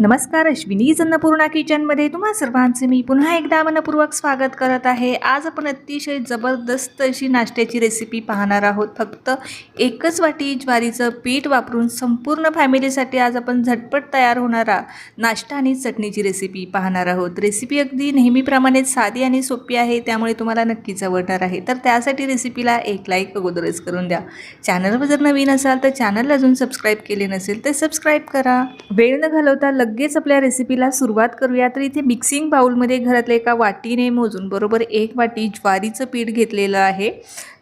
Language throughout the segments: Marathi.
नमस्कार अश्विनी अन्नपूर्णा किचनमध्ये तुम्हा सर्वांचे मी पुन्हा एकदा मनपूर्वक स्वागत करत आहे. आज आपण अतिशय जबरदस्त अशी नाश्त्याची रेसिपी पाहणार आहोत. फक्त एकच वाटी ज्वारीचं पीठ वापरून संपूर्ण फॅमिलीसाठी आज आपण झटपट तयार होणारा नाश्ता आणि चटणीची रेसिपी पाहणार आहोत. रेसिपी अगदी नेहमीप्रमाणेच साधी आणि सोपी आहे त्यामुळे तुम्हाला नक्कीच आवडणार आहे. तर त्यासाठी रेसिपीला एक लाईक अगोदरच करून द्या. चॅनलवर जर नवीन असाल तर चॅनल अजून सबस्क्राईब केले नसेल तर सबस्क्राईब करा. वेळ न घालवता लगेच आपल्या रेसिपीला सुरुवात करूया. तर इथे मिक्सिंग बाउलमध्ये घरातल्या एका वाटीने मोजून बरोबर एक वाटी ज्वारीचं पीठ घेतलेलं आहे.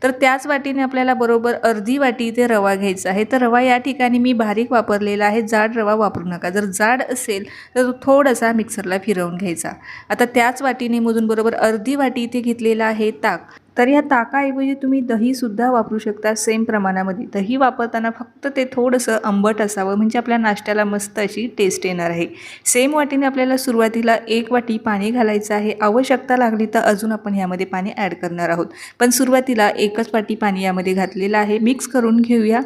तर त्याच वाटीने आपल्याला बरोबर अर्धी वाटी इथे रवा घ्यायचा आहे. तर रवा या ठिकाणी मी बारीक वापरलेला आहे. जाड रवा वापरू नका. जर जाड असेल तर तो थोडासा मिक्सरला फिरवून घ्यायचा. आता त्याच वाटीने मोजून बरोबर अर्धी वाटी इथे घेतलेला आहे ताक. तर या ताकाऐवजी तुम्ही दहीसुद्धा वापरू शकता सेम प्रमाणामध्ये. दही वापरताना फक्त ते थोडंसं आंबट असावं म्हणजे आपल्या नाश्त्याला मस्त अशी टेस्ट येणार आहे. सेम वाटीने आपल्याला सुरुवातीला एक वाटी पाणी घालायचं आहे. आवश्यकता लागली तर अजून आपण यामध्ये पाणी ॲड करणार आहोत. पण सुरुवातीला एकच वाटी पाणी यामध्ये घातलेलं आहे. मिक्स करून घेऊया.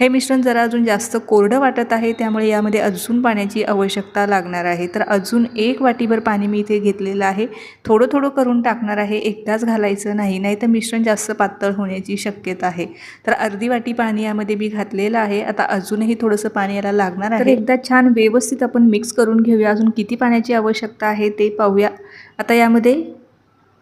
हे मिश्रण जरा अजून जास्त कोरडं वाटत आहे त्यामुळे यामध्ये अजून पाण्याची आवश्यकता लागणार आहे. तर अजून एक वाटीभर पाणी मी इथे घेतलेलं आहे. थोडं थोडं करून टाकणार आहे एकदाच घालायचं नाही नाही तर मिश्रण जास्त पातळ होण्याची शक्यता आहे. तर अर्धी वाटी पाणी यामध्ये मी घातलेलं आहे. आता अजूनही थोडंसं पाणी याला लागणार आहे. एकदा छान व्यवस्थित आपण मिक्स करून घेऊया. अजून किती पाण्याची आवश्यकता आहे ते पाहूया. आता यामध्ये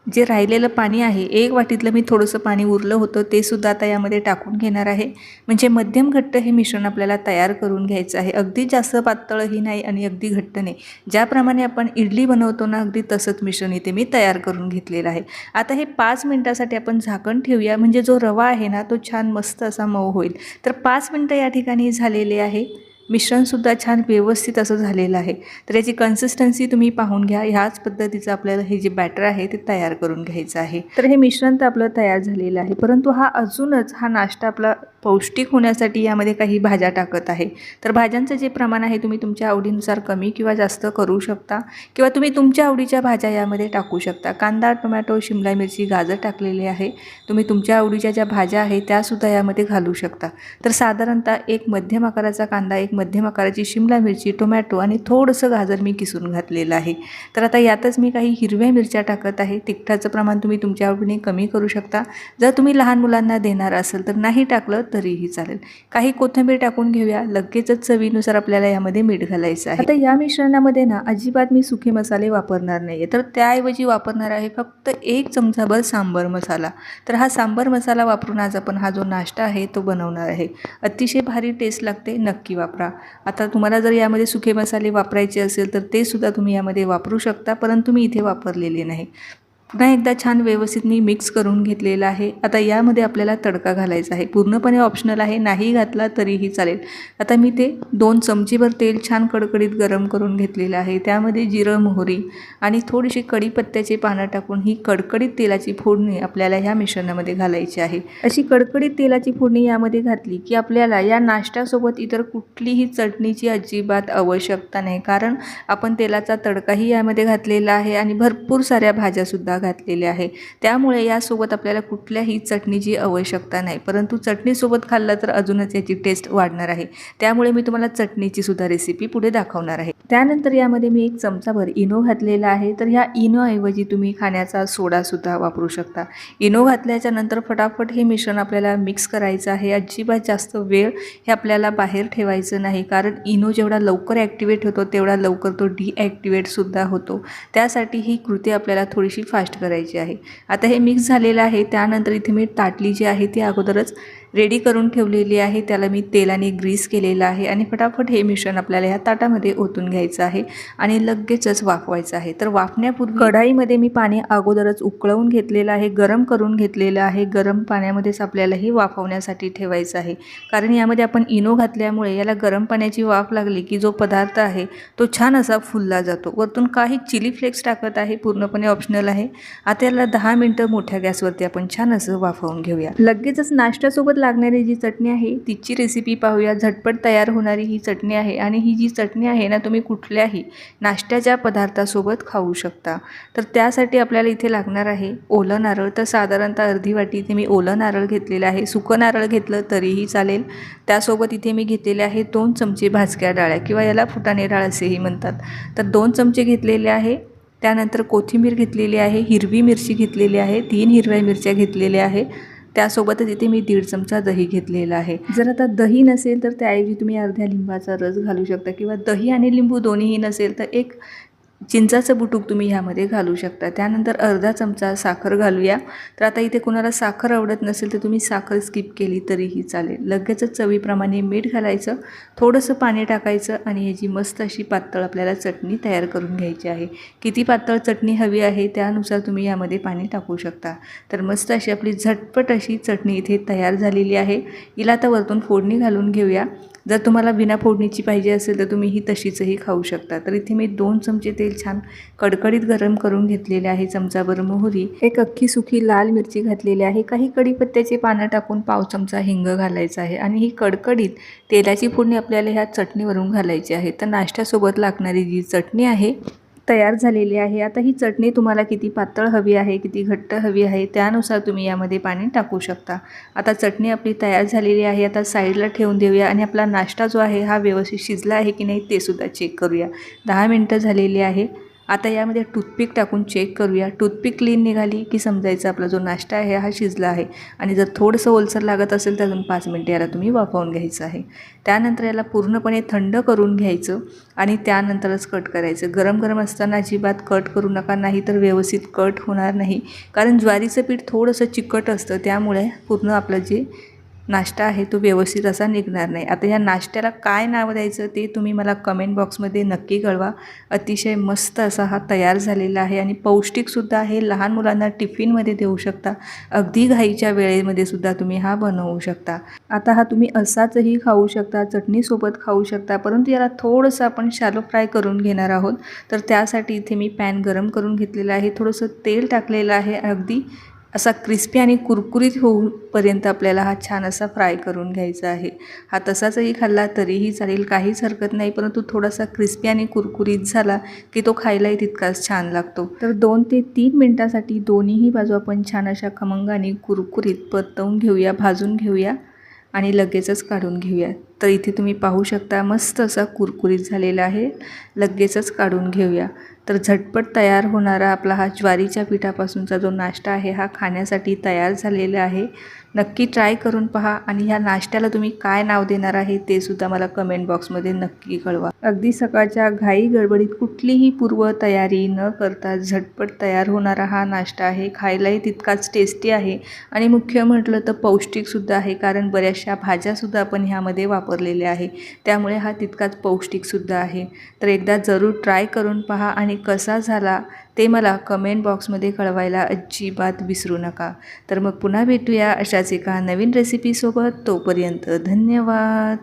जे राहिलेलं पाणी आहे एक वाटीतलं मी थोडंसं पाणी उरलं होतं ते सुद्धा आता यामध्ये टाकून घेणार आहे. म्हणजे मध्यम घट्ट हे मिश्रण आपल्याला तयार करून घ्यायचं आहे. अगदी जास्त पातळही नाही आणि अगदी घट्ट नाही. ज्याप्रमाणे आपण इडली बनवतो ना अगदी तसंच मिश्रण इथे मी तयार करून घेतलेलं आहे. आता हे पाच मिनटासाठी आपण झाकण ठेवूया. म्हणजे जो रवा आहे ना तो छान मस्त असा मऊ होईल. तर पाच मिनटं या ठिकाणी झालेले आहे. मिश्रणसुद्धा छान व्यवस्थित असं झालेलं आहे. तर याची कन्सिस्टन्सी तुम्ही पाहून घ्या. ह्याच पद्धतीचं आपल्याला हे जे बॅटर आहे ते तयार करून घ्यायचं आहे. तर हे मिश्रण तर आपलं तयार झालेलं आहे. परंतु हा अजूनच हा नाश्ता आपला पौष्टिक होण्यासाठी यामध्ये काही भाज्या टाकत आहे. तर भाज्यांचं जे प्रमाण आहे तुम्ही तुमच्या आवडीनुसार कमी किंवा जास्त करू शकता किंवा तुम्ही तुमच्या आवडीच्या भाज्या यामध्ये टाकू शकता. कांदा टोमॅटो शिमला मिरची गाजर टाकलेली आहे. तुम्ही तुमच्या आवडीच्या ज्या भाज्या आहेत त्यासुद्धा यामध्ये घालू शकता. तर साधारणतः एक मध्यम आकाराचा कांदा एक मध्यम आकाराची शिमला मिरची टोमॅटो आणि थोडंसं गाजर मी किसून घातलेलं आहे. तर आता यातच मी काही हिरव्या मिरच्या टाकत आहे. तिखटाचं प्रमाण तुम्ही तुमच्या आवडीने कमी करू शकता. जर तुम्ही लहान मुलांना देणार असेल तर नाही टाकलं तरीही चालेल. काही कोथिंबीर टाकून घेऊया. लगेचच चवीनुसार आपल्याला यामध्ये मीठ घालायचं आहे. आता या मिश्रणामध्ये ना अजिबात मी सुखे मसाले वापरणार नाही आहे तर त्याऐवजी वापरणार आहे फक्त एक चमचाभर सांबर मसाला. तर हा सांबर मसाला वापरून आज आपण हा जो नाश्ता आहे तो बनवणार आहे. अतिशय भारी टेस्ट लागते. नक्की वापरा. आता तुम्हाला जर यामध्ये सुखे मसाले वापरायचे असेल तर ते सुद्धा तुम्ही यामध्ये वापरू शकता परंतु मी इथे वापरलेले नाही. पुन्हा एकदा छान व्यवस्थित मी मिक्स करून घेतलेलं आहे. आता यामध्ये आपल्याला तडका घालायचा आहे. पूर्णपणे ऑप्शनल आहे. नाही घातला तरीही चालेल. आता मी ते दोन चमचीभर तेल छान कडकडीत गरम करून घेतलेलं आहे. त्यामध्ये जिरं मोहरी आणि थोडीशी कढीपत्त्याची पानं टाकून ही कडकडीत तेलाची फोडणी आपल्याला ह्या मिश्रणामध्ये घालायची आहे. अशी कडकडीत तेलाची फोडणी यामध्ये घातली की आपल्याला या नाश्त्यासोबत इतर कुठलीही चटणीची अजिबात आवश्यकता नाही. कारण आपण तेलाचा तडकाही यामध्ये घातलेला आहे आणि भरपूर साऱ्या भाज्यासुद्धा घातलेल्या आहे. त्यामुळे यासोबत आपल्याला कुठल्याही चटणीची आवश्यकता नाही. परंतु चटणीसोबत खाल्लं तर अजूनच याची टेस्ट वाढणार आहे. त्यामुळे मी तुम्हाला चटणीची सुद्धा रेसिपी पुढे दाखवणार आहे. त्यानंतर यामध्ये मी एक चमचाभर इनो घातलेला आहे. तर ह्या इनोऐवजी तुम्ही खाण्याचा सोडासुद्धा वापरू शकता. इनो घातल्याच्या नंतर फटाफट हे मिश्रण आपल्याला मिक्स करायचं आहे. अजिबात जास्त वेळ हे आपल्याला बाहेर ठेवायचं नाही. कारण इनो जेवढा लवकर ॲक्टिवेट होतो तेवढा लवकर तो डिॲक्टिवेटसुद्धा होतो. त्यासाठी ही कृती आपल्याला थोडीशी फास्ट करायची आहे. आता हे मिक्स झालेलं आहे. त्यानंतर इथे मी ताटली जी आहे ती अगोदरच रेडी करून ठेवलेली आहे. त्याला मी तेलाने ग्रीस केलेलं आहे आणि फटाफट हे मिश्रण आपल्याला ह्या ताटामध्ये ओतून घ्यायचं आहे आणि लगेचच वाफवायचं आहे. तर वाफण्यापूर्वी कढाईमध्ये मी पाणी अगोदरच उकळवून घेतलेलं आहे गरम करून घेतलेलं आहे. गरम पाण्यामध्येच आपल्याला हे वाफवण्यासाठी ठेवायचं आहे. कारण यामध्ये आपण इनो घातल्यामुळे याला गरम पाण्याची वाफ लागली की जो पदार्थ आहे तो छान असा फुलला जातो. वरतून काही चिली फ्लेक्स टाकत आहे पूर्णपणे ऑप्शनल आहे. आता याला दहा मिनटं मोठ्या गॅसवरती आपण छान असं वाफवून घेऊया. लगेचच नाश्त्यासोबत लागणारी जी चटणी आहे तिची रेसिपी पाहूया. झटपट तयार होणारी ही चटणी आहे आणि ही जी चटणी आहे ना तुम्ही कुठल्याही नाश्त्याच्या पदार्थासोबत खाऊ शकता. तर त्यासाठी आपल्याला इथे लागणार आहे ओलं नारळ. तर साधारणतः अर्धी वाटी इथे मी ओलं नारळ घेतलेलं आहे. सुकं नारळ घेतलं तरीही चालेल. त्यासोबत इथे मी घेतलेले आहे दोन चमचे भाजक्या डाळ्या किंवा याला फुटाणे डाळ असेही म्हणतात. तर दोन चमचे घेतलेले आहे. त्यानंतर कोथिंबीर घेतलेली आहे हिरवी मिरची घेतलेली आहे तीन हिरव्या मिरच्या घेतलेल्या आहे. त्यासोबतच इथे मी दीड चमचा दही घेतलेला आहे. जर आता दही नसेल तर त्याऐवजी तुम्ही अर्ध्या लिंबाचा रस घालू शकता किंवा दही आणि लिंबू दोन्हीही नसेल तर एक चिंचाचं बुटूक तुम्ही ह्यामध्ये घालू शकता. त्यानंतर अर्धा चमचा साखर घालूया. तर आता इथे कोणाला साखर आवडत नसेल तर तुम्ही साखर स्किप केली तरीही चालेल. लगेचच चवीप्रमाणे मीठ घालायचं थोडंसं पाणी टाकायचं आणि ह्याची मस्त अशी पातळ आपल्याला चटणी तयार करून घ्यायची आहे. किती पातळ चटणी हवी आहे त्यानुसार तुम्ही यामध्ये पाणी टाकू शकता. तर मस्त अशी आपली झटपट अशी चटणी इथे तयार झालेली आहे. हिला आता वरतून फोडणी घालून घेऊया. जर तुम्हाला बिना फोडणीची पाहिजे असेल तर तुम्ही ही तशीचही खाऊ शकता. तर इथे मी दोन चमचे ते तेल छान कडकडीत गरम करून घेतलेले आहे. चमचाभर मोहरी एक अख्खी सुखी लाल मिरची घातलेली आहे. काही कडीपत्त्याची पानं टाकून पाव चमचा हिंग घालायचा आहे आणि ही कडकडीत तेलाची फोडणी आपल्याला ह्या चटणीवरून घालायची आहे. तर नाश्त्यासोबत लागणारी जी चटणी आहे तयार झालेली आहे. आता ही चटणी तुम्हाला किती पातळ हवी आहे किती घट्ट हवी आहे त्यानुसार तुम्ही यामध्ये पाणी टाकू शकता. आता चटणी आपली तयार झालेली आहे. आता साईडला ठेवून देऊया आणि आपला नाश्ता जो आहे हा व्यवस्थित शिजला आहे की नाही ते सुद्धा चेक करूया. दहा मिनटं झालेली आहे. आता यामध्ये टूथपिक टाकून चेक करूया. टूथपिक क्लीन निघाली की समजायचं आपला जो नाश्ता आहे हा शिजला आहे. आणि जर थोडंसं ओलसर लागत असेल तर अजून पाच मिनटं याला तुम्ही वाफवून घ्यायचं आहे. त्यानंतर याला पूर्णपणे थंड करून घ्यायचं आणि त्यानंतरच कट करायचं. गरम गरम असताना अजिबात कट करू नका नाही तर व्यवस्थित कट होणार नाही. कारण ज्वारीचं पीठ थोडंसं चिकट असतं त्यामुळे पूर्ण आपलं जे नाश्ता आहे तो व्यवस्थित असा निघणार नाही. आता या नाश्त्याला काय नाव द्यायचं ते तुम्ही मला कमेंट बॉक्समध्ये नक्की कळवा. अतिशय मस्त असा हा तयार झालेला आहे आणि पौष्टिकसुद्धा आहे. लहान मुलांना टिफिनमध्ये देऊ शकता. अगदी घाईच्या वेळेमध्ये सुद्धा तुम्ही हा बनवू शकता. आता हा तुम्ही असाचही खाऊ शकता चटणीसोबत खाऊ शकता. परंतु याला थोडंसं आपण शॅलो फ्राय करून घेणार आहोत. तर त्यासाठी इथे मी पॅन गरम करून घेतलेलं आहे. थोडंसं तेल टाकलेलं आहे. अगदी असा क्रिस्पी आणि कुरकुरीत होऊपर्यंत आपल्याला हा छान असा फ्राय करून घ्यायचा आहे. हा तसाचही खाल्ला तरीही चालेल काहीच हरकत नाही परंतु थोडासा क्रिस्पी आणि कुरकुरीत झाला की तो खायलाही तितकाच छान लागतो. तर दोन ते तीन मिनटासाठी दोन्हीही बाजू आपण छान अशा खमंगाने कुरकुरीत परतवून घेऊया भाजून घेऊया आणि लगेचच काढून घेऊया. तर इथे तुम्ही पाहू शकता मस्त असा कुरकुरीत झालेला आहे. लगेचच काढून घेऊया. तर झटपट तयार होणारा आपला हा ज्वारीच्या पिठापासूनचा जो नाश्ता आहे हा खाण्यासाठी तयार झालेला आहे. नक्की ट्राय करून पहा आणि ह्या नाश्त्याला तुम्ही काय नाव देणार आहे ते सुद्धा मला कमेंट बॉक्समध्ये नक्की कळवा. अगदी सकाळच्या घाई गडबडीत कुठलीही पूर्व तयारी न करता झटपट तयार होणारा हा नाश्ता आहे. खायलाही तितकाच टेस्टी आहे. आणि मुख्य म्हटलं तर पौष्टिकसुद्धा आहे कारण बऱ्याचशा भाज्यासुद्धा आपण ह्यामध्ये वापरलेले आहे. त्यामुळे हा तितकाच पौष्टिकसुद्धा आहे. तर एकदा जरूर ट्राय करून पहा आणि कसा झाला ते मला कमेंट बॉक्समध्ये कळवायला अजिबात विसरू नका. तर मग पुन्हा भेटूया अशाच एका नवीन रेसिपीसोबत तोपर्यंत धन्यवाद.